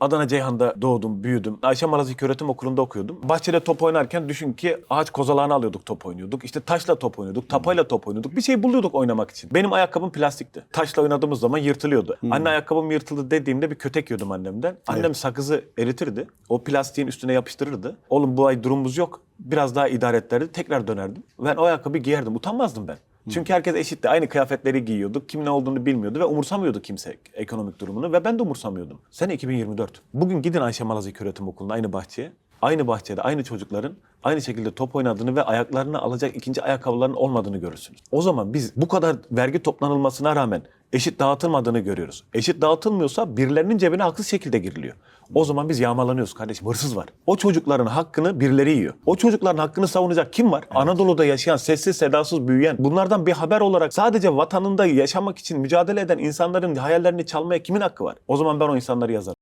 Adana Ceyhan'da doğdum, büyüdüm. Ayşe Malaz İlköğretim Okulu'nda okuyordum. Bahçede top oynarken düşün ki ağaç kozalağını alıyorduk top oynuyorduk. İşte taşla top oynuyorduk, tapayla top oynuyorduk. Bir şey buluyorduk oynamak için. Benim ayakkabım plastikti. Taşla oynadığımız zaman yırtılıyordu. Anne ayakkabım yırtıldı dediğimde bir kötek yiyordum annemden. Annem sakızı eritirdi. O plastiğin üstüne yapıştırırdı. Oğlum bu ay durumumuz yok. Biraz daha idare et derdi. Tekrar dönerdim. Ben o ayakkabıyı giyerdim. Utanmazdım ben. Çünkü herkes eşitti. Aynı kıyafetleri giyiyorduk. Kim ne olduğunu bilmiyordu ve umursamıyordu kimse ekonomik durumunu ve ben de umursamıyordum. Sene 2024. Bugün gidin Ayşe Malaz İlköğretim Okulu'na aynı bahçeye. Aynı bahçede aynı çocukların aynı şekilde top oynadığını ve ayaklarına alacak ikinci ayakkabılarının olmadığını görürsünüz. O zaman biz bu kadar vergi toplanılmasına rağmen eşit dağıtılmadığını görüyoruz. Eşit dağıtılmıyorsa birilerinin cebine haksız şekilde giriliyor. O zaman biz yağmalanıyoruz kardeşim. Hırsız var. O çocukların hakkını birileri yiyor. O çocukların hakkını savunacak kim var? Anadolu'da yaşayan, sessiz sedasız büyüyen, bunlardan bir haber olarak sadece vatanında yaşamak için mücadele eden insanların hayallerini çalmaya kimin hakkı var? O zaman ben o insanları yazarım.